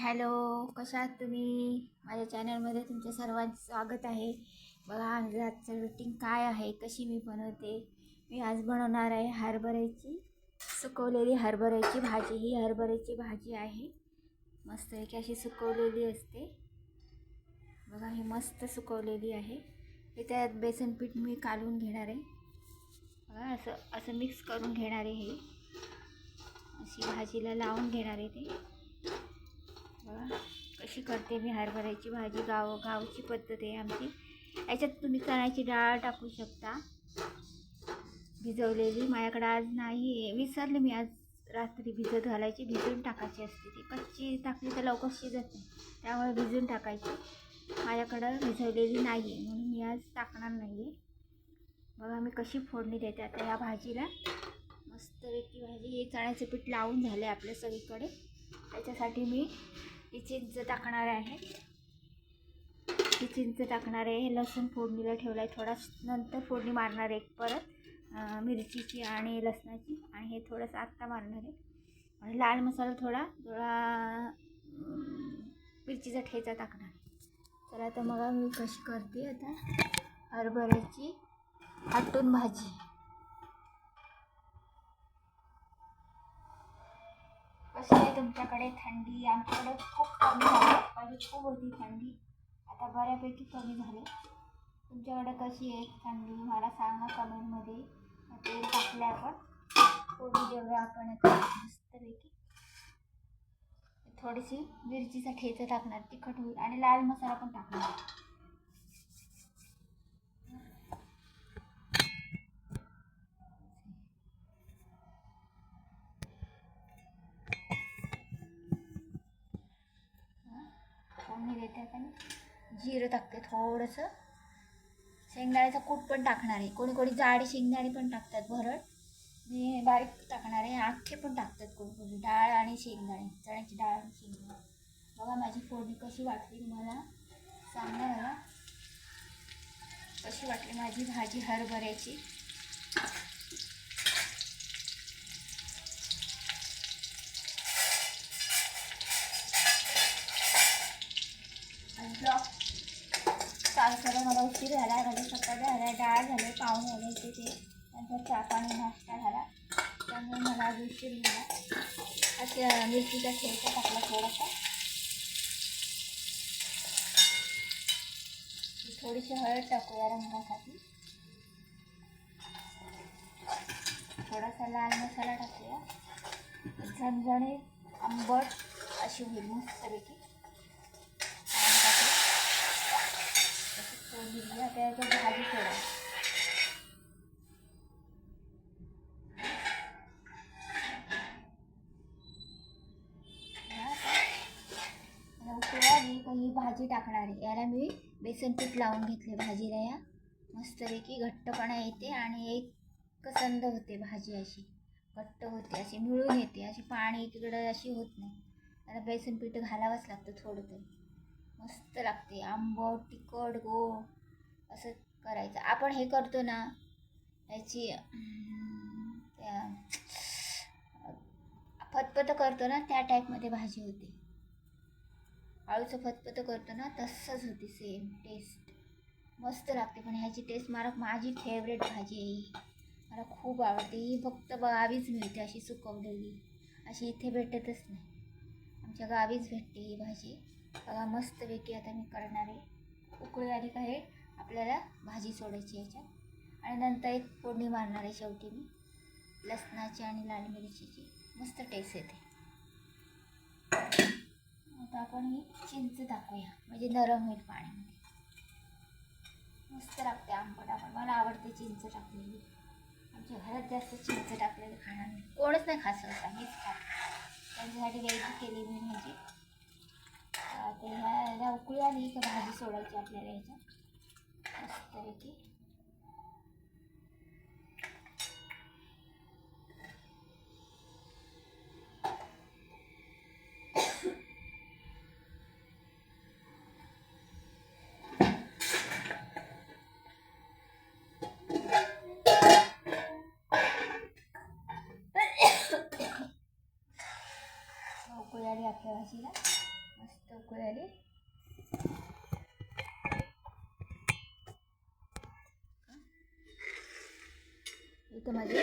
Hello कशा आहात तुम्ही? माझ्या चॅनलमध्ये तुमच्या सर्वांचं स्वागत आहे. बघा आज आजचं रुटीन काय आहे? कशी मी बनवते? मी आज बनवणार आहे हरभऱ्याची सुकवलेली हरभऱ्याची भाजी. ही हरभऱ्याची भाजी आहे. मस्त एक अशी सुकवलेली असते. बघा ही मस्त सुकवलेली आहे. हे त्यात बेसन पीठ मी काढून घेणार आहे. बघा असं असं मिक्स करून घेणार आहे हे. अशी भाजीला लावून घेणार आहे ते. बघा. कशी करते मी हरभऱ्याची भाजी गाव गावची पद्धत आहे आमची. याच्यात तुम्ही चण्याची डाळ टाकू शकता. भिजवलेली. माझ्याकडे आज नाही आहे. विसरले मी आज रात्री भिजत घालायची. भिजून टाकायची असते ती. कच्ची टाकली तर लवकर शिजत नाही. त्यामुळे भिजून टाकायची. माझ्याकडं भिजवलेली नाही आहे म्हणून मी आज टाकणार नाही आहे बघा मी कशी फोडणी देते आता या भाजीला. मस्तपैकी भाजी. हे चण्याचं पीठ लावून झाले आपल्या सगळीकडे. त्याच्यासाठी मी ही चिंच टाकणार आहे. ही चिंच टाकणार आहे. हे लसूण फोडणीला ठेवलं आहे थोडा नंतर फोडणी मारणार आहे एक परत. मिरचीची आणि लसणाची. आणि हे थोडंसं आत्ता मारणार आहे. आणि लाल मसाला थोडा थोडा मिरचीचा ठेचा टाकणार. आहे तर आता मग मी कशी करते आता? हरभऱ्याची आटून भाजी. कशी आहे तुमच्याकडे थंडी. आमच्याकडे खूप कमी झाली. पहिले खूप होती थंडी. आता बऱ्यापैकी कमी झाली. तुमच्याकडे कशी आहे थंडी? मला सांगा कमेंटमध्ये. तेल टाकलं आपण. थोडी जेवढं आपण मस्तपैकी थोडीशी मिरचीचा ठेचा टाकणार. तिखट होईल. आणि लाल मसाला पण टाकणार फोडणी देते आता मी जिरं टाकते थोडंसं. शेंगदाण्याचा कूट पण टाकणार आहे. कोणी कोणी जाडी शेंगदाणे पण टाकतात भरड. मी बारीक टाकणार आहे. आखे पण टाकतात कोणी कोणी. डाळ आणि शेंगदाणे. चण्याची डाळ आणि शेंगदाणे. बघा माझी फोडणी कशी वाटली मला सांगा मला कशी वाटली माझी भाजी हरभऱ्याची आणि ब्लॉग चालू करायला मला उशीर झाला म्हणजे सकाळ झाला डाळ झाले पाहुणे आले होते ते नंतर चहा पाणी नाश्ता झाला. त्यामुळे मला मिरची मिळाला. झाला असे मिरचीचा ठेचा टाकला थोडासा. थोडीशी हळद टाकूया रंगासाठी. थोडासा लाल मसाला टाकूया. झणझणीत आंबट अशी होईल मस्तपैकी आणि टाकूया अशी आता याच्यात भाजी सोडा ही भाजी टाकणार आहे. याला मी बेसन पीठ लावून घेतले भाजीला या मस्तपैकी घट्टपणा येते आणि एक कसंद होते भाजी अशी. घट्ट होते अशी मिळून येते. अशी पाणी इकडं अशी होत नाही. आता बेसन पीठ घालावंच लागतं थोडं तरी. मस्त लागते. आंबट तिखट गोड असं करायचं. आपण हे करतो ना याची त्या फतफत करतो ना त्या टाईपमध्ये भाजी होते. आळूचं फतफत करतो ना तसंच होती सेम टेस्ट मस्त लागते पण ह्याची टेस्ट मला माझी फेवरेट भाजी आहे मला खूप आवडते. ही फक्त गावीच मिळते अशी सुकवलेली. अशी इथे भेटतच नाही. आमच्या गावीच भेटते ही भाजी. बघा मस्तपैकी आता मी करणार आहे उकळी आली का हे आपल्याला भाजी सोडायची याच्यात. आणि नंतर एक फोडणी मारणार आहे शेवटी मी. लसणाची आणि लाल मिरचीची. मस्त टेस्ट येते. आता आपण ही चिंच टाकूया. म्हणजे नरम होईल पाण्यामध्ये. मस्त लागते आंबट आपण मला आवडते चिंच टाकलेली. आमच्या घरात जास्त चिंच टाकलेली खाणार नाही. कोणच नाही खास होता मीच खात. त्यांच्यासाठी वेगळी केली मी म्हणजे ते ह्या उकळी आली का भाजी सोडायची आपल्याला ह्याच्यात मस्तपैकी उकळी आपल्या भाजीला. मस्त उकळी इथं माझे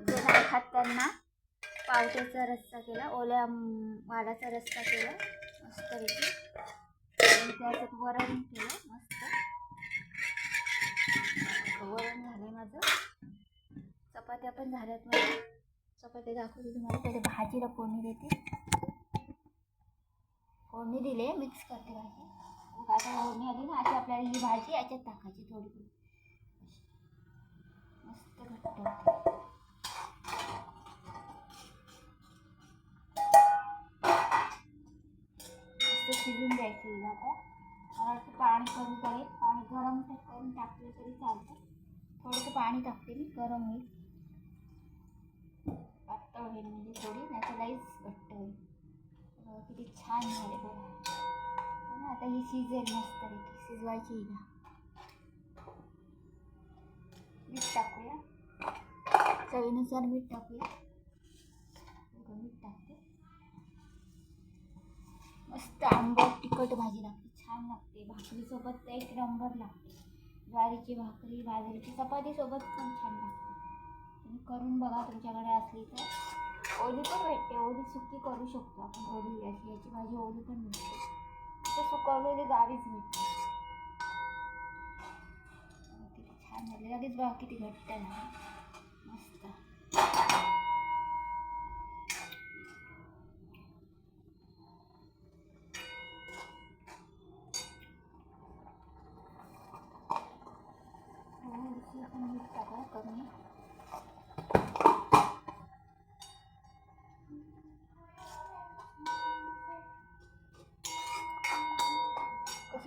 जे नाही त्यांना पावट्याचा रस्सा केला ओल्या वाडाचा वालाचा रस्सा केला मस्त आणि त्याच्यात वरण केलं मस्त. वरण झालं माझं. चपात्या पण झाल्यात माझ्या चपात्या दाखवते तुम्हाला. पहिले भाजीला फोडणी देते. फोडणी दिले मिक्स करते भाजी मग आता फोडणी आली ना अशी आपल्याला ही भाजी याच्यात टाकायची थोडी थोडी. मस्त घट्ट होते. मस्त शिजून द्यायची हिला आता. मला वाटतं पाणी कमी पडेल. पाणी गरम करून टाकलं तरी चालतं. थोडंसं पाणी टाकते मी गरम होईल. पातळ होईल म्हणजे थोडी नाही तर लईच छान झाले बघा. ना आता ही शिजेल मस्त शिजवायची हिला मीठ टाकूया. चवीनुसार मीठ टाकूया. मीठ टाकते. मस्त आंबट तिखट भाजी लागते. छान लागते. भाकरीसोबत तर एक नंबर लागते. ज्वारीची भाकरी बाजरीची चपातीसोबत पण छान लागते. तुम्ही करून बघा तुमच्याकडे असली तर. ओली पण भेटते ओली सुकी करू शकतो आपण ओली अशी याची भाजी ओली पण भेटते. तर सुकवलेली गावीच भेटते. किती छान झाले. लगेच बघा किती घट्ट ना मस्त.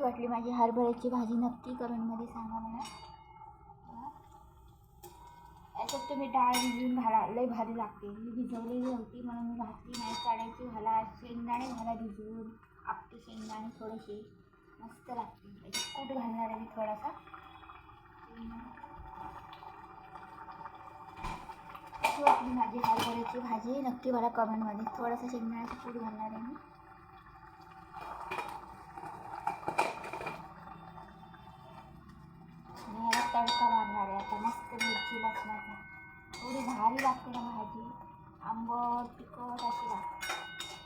कशी वाटली माझी हरभऱ्याची भाजी नक्की कमेंटमध्ये सांगा मला याच्यात तुम्ही डाळ भिजून घाला लय भारी लागते. मी भिजवलेली होती म्हणून मी घातली नाही काढायची घाला शेंगदाणे घाला भिजवून आपटे शेंगदाणे थोडेसे मस्त लागते याच्यात कूट घालणार आहे मी थोडासा. कशी वाटली माझी हरभऱ्याची भाजी. नक्की मला कमेंटमध्ये थोडासा शेंगदाण्याचा कूट घालणार आहे मी आणि याला तडका मारणार मस्त मिरची लसणाचा एवढी भारी लागते ना भाजी. आंबट तिखट अशी लागते.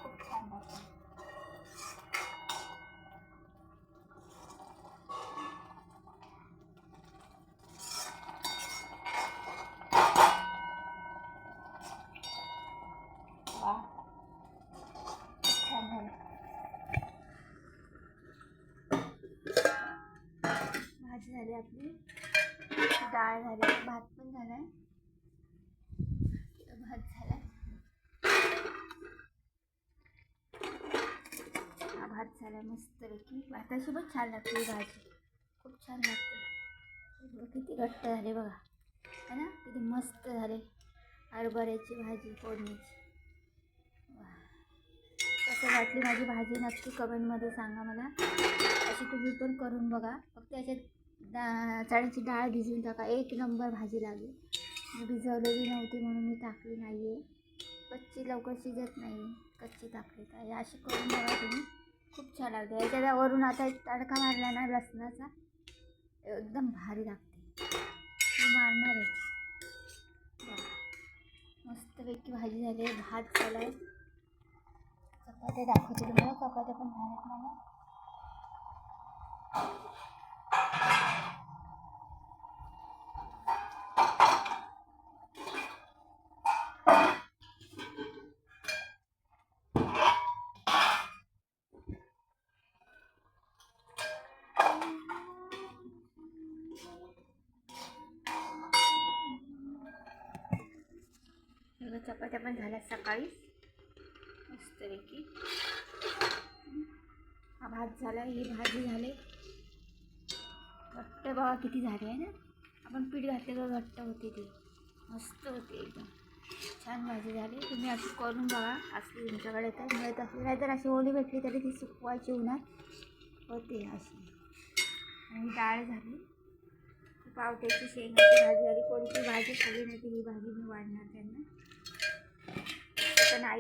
खूप छान लागते. वा. खूप छान भाजी झाली आपली. डाळ झाली भात पण झाला आहे भात झाला हा भात झालाय मस्तपैकी. भातासोबत छान लागते भाजी. खूप छान लागते. किती घट्ट झाले बघा. है ना? किती मस्त झाले. हरभऱ्याची भाजी फोडणीची. कसं वाटली माझी भाजी नक्की कमेंटमध्ये सांगा मला. अशी तुम्ही पण करून बघा. फक्त याच्यात दा चण्याची डाळ भिजवून टाका. एक नंबर भाजी लागेल. मी भिजवलेली नव्हती म्हणून मी टाकली नाही आहे कच्ची लवकर शिजत नाही. कच्ची टाकली तर. अशी करून बघा तुम्ही. खूप छान लागते. याच्या वरून आता एक तडका मारला ना लसणाचा एकदम भारी लागते. मी मारणार आहे. मस्तपैकी भाजी झाली आहे. भात झाला आहे चपात्या दाखवते तुम्हाला. चपात्या पण झाल्यात मला चपात्या पण झाल्या सकाळी मस्तपैकी हा भात झाला ही भाजी झाली. घट्ट बाबा किती झाली आहे ना. आपण पीठ घातले का घट्ट होते ती. मस्त होते एकदम. छान भाजी झाली. तुम्ही अशी करून बघा. असली तुमच्याकडे तर. मिळत असली नाही तर अशी ओली भेटली तरी ती सुकवायची उन्हात. होते अशी. आणि डाळ झाली. पावट्याची शेंगाची भाजी आली कोणती भाजी खाली नाही ती. ही भाजी मी वाढणार त्यांना. तर नाही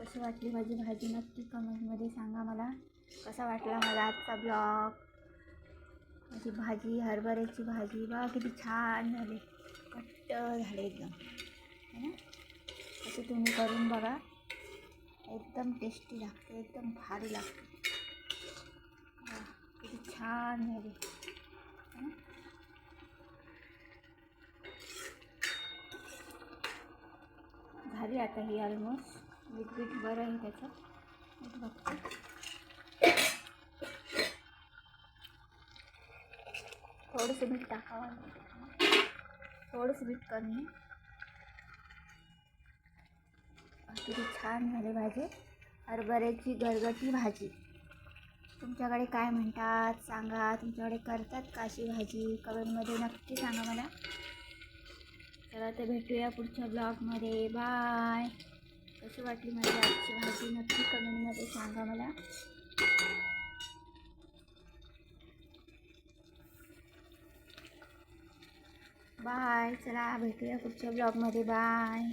कशी वाटली माझी भाजी? नक्की कमेंटमध्ये सांगा मला. कसा वाटला मला आजचा ब्लॉग माझी भाजी हरभऱ्याची भाजी. बा किती छान झाली. घट्ट झाले एकदम. है ना? असं तुम्ही करून बघा. एकदम टेस्टी लागते. एकदम भारी लागते. किती छान झाली. झाली आता ही ऑलमोस्ट लिक्विड बीठ बरं आहे त्याचं. बघते. थोडंसं मीठ टाकावं थोडंसं मीठ कमी किती छान झाले भाजी. हरभऱ्याची गरगटी भाजी. तुमच्याकडे काय म्हणतात सांगा. तुमच्याकडे करतात का अशी भाजी? कमेंटमध्ये नक्की सांगा मला. चला तर भेटूया पुढच्या ब्लॉगमध्ये. बाय. कशी वाटली माझी आजची भाजी नक्की कमेंटमध्ये सांगा मला. बाय. चला भेटूया पुढच्या ब्लॉगमध्ये. बाय.